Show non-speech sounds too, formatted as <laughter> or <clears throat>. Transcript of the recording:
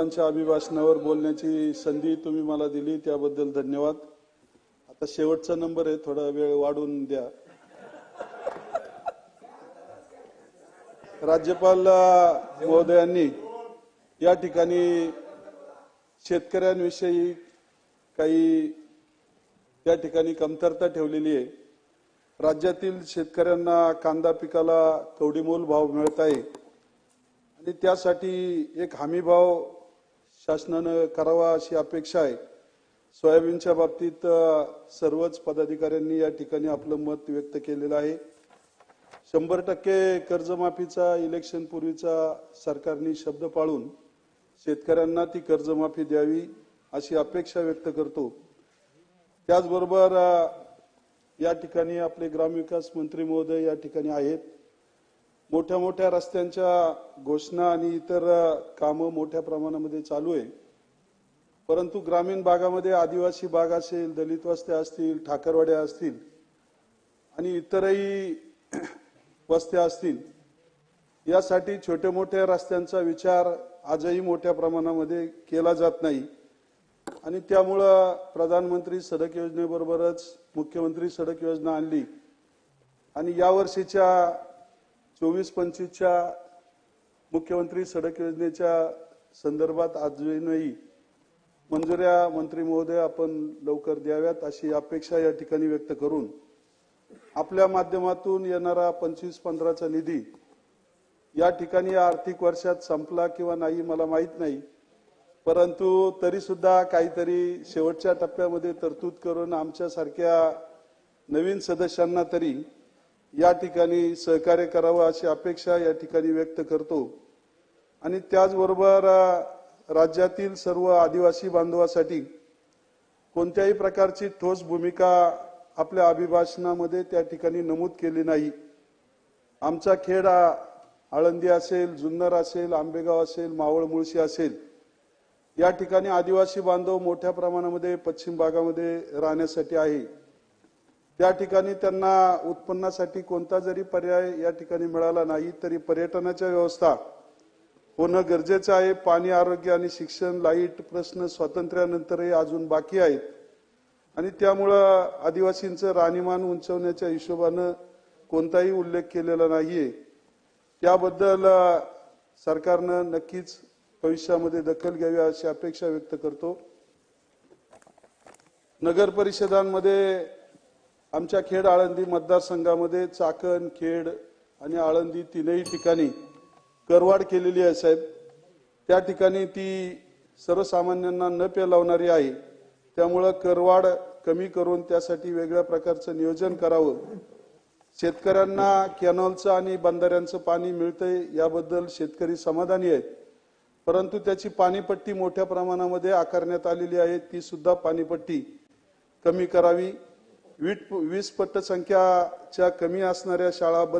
अभिभाषणावर बोलण्याची संधी तुम्ही मला दिली त्याबद्दल धन्यवाद. आता शेवटचा नंबर आहे थोडा वेळ वाढवून द्या. राज्यपाल महोदयांनी या ठिकाणी शेतकऱ्यांविषयी काही त्या ठिकाणी कमतरता ठेवलेली आहे. राज्यातील शेतकऱ्यांना कांदा पिकाला कवडीमोल भाव मिळत आहे. आणि त्यासाठी एक हमी भाव शासनानं करावा अशी अपेक्षा आहे. सोयाबीनच्या बाबतीत सर्वच पदाधिकाऱ्यांनी या ठिकाणी आपलं मत व्यक्त केलेलं आहे. शंभर टक्के कर्जमाफीचा इलेक्शन पूर्वीचा सरकारने शब्द पाळून शेतकऱ्यांना ती कर्जमाफी द्यावी अशी अपेक्षा व्यक्त करतो. त्याचबरोबर या ठिकाणी आपले ग्रामविकास मंत्री महोदय या ठिकाणी आहेत. मोठ्या मोठ्या रस्त्यांच्या घोषणा आणि इतर कामं मोठ्या प्रमाणामध्ये चालू आहे. परंतु ग्रामीण भागामध्ये आदिवासी भाग असेल दलित वस्त्या असतील ठाकरवाड्या असतील आणि इतरही <clears throat> वस्त्या असतील यासाठी छोट्या मोठ्या रस्त्यांचा विचार आजही मोठ्या प्रमाणामध्ये केला जात नाही. आणि त्यामुळं प्रधानमंत्री सडक योजनेबरोबरच मुख्यमंत्री सडक योजना आणली. आणि यावर्षीच्या चोवीस पंचवीसच्या मुख्यमंत्री सडक योजनेच्या संदर्भात अजूनही मंजुऱ्या मंत्री महोदय आपण लवकर द्याव्यात अशी अपेक्षा या ठिकाणी व्यक्त करून आपल्या माध्यमातून येणारा पंचवीस पंधराचा निधी या ठिकाणी या आर्थिक वर्षात संपला किंवा नाही मला माहीत नाही. परंतु तरी सुद्धा काहीतरी शेवटच्या टप्प्यामध्ये तरतूद करून आमच्यासारख्या नवीन सदस्यांना तरी या ठिकाणी सहकार्य करावं अशी अपेक्षा या ठिकाणी व्यक्त करतो. आणि त्याचबरोबर राज्यातील सर्व आदिवासी बांधवासाठी कोणत्याही प्रकारची ठोस भूमिका आपल्या अभिभाषणामध्ये त्या ठिकाणी नमूद केली नाही. आमचा खेड आळंदी असेल जुन्नर असेल आंबेगाव असेल मावळ मुळशी असेल या ठिकाणी आदिवासी बांधव मोठ्या प्रमाणामध्ये पश्चिम भागामध्ये राहण्यासाठी आहे. त्या ठिकाणी त्यांना उत्पन्नासाठी कोणता जरी पर्याय या ठिकाणी मिळाला नाही तरी पर्यटनाच्या व्यवस्था होणं गरजेचं आहे. पाणी आरोग्य आणि शिक्षण लाइट प्रश्न स्वातंत्र्यानंतरही अजून बाकी आहेत. आणि त्यामुळं आदिवासींचं राहणीमान उंचवण्याच्या हिशोबानं कोणताही उल्लेख केलेला नाहीये. त्याबद्दल सरकारनं नक्कीच भविष्यामध्ये दखल घ्यावी अशी अपेक्षा व्यक्त करतो. नगर परिषदांमध्ये आमच्या खेड आळंदी मतदारसंघामध्ये चाकण खेड आणि आळंदी तीनही ठिकाणी करवाढ केलेली आहे साहेब. त्या ठिकाणी ती सर्वसामान्यांना न पेलावणारी आहे. त्यामुळं करवाढ कमी करून त्यासाठी वेगळ्या प्रकारचं नियोजन करावं. शेतकऱ्यांना कॅनॉलचं आणि बंधाऱ्यांचं पाणी मिळतंय याबद्दल शेतकरी समाधानी आहेत. परंतु त्याची पाणीपट्टी मोठ्या प्रमाणामध्ये आकारण्यात आलेली आहे ती सुद्धा पाणीपट्टी कमी करावी. वीट वीस पट संख्याच्या कमी असणाऱ्या शाळा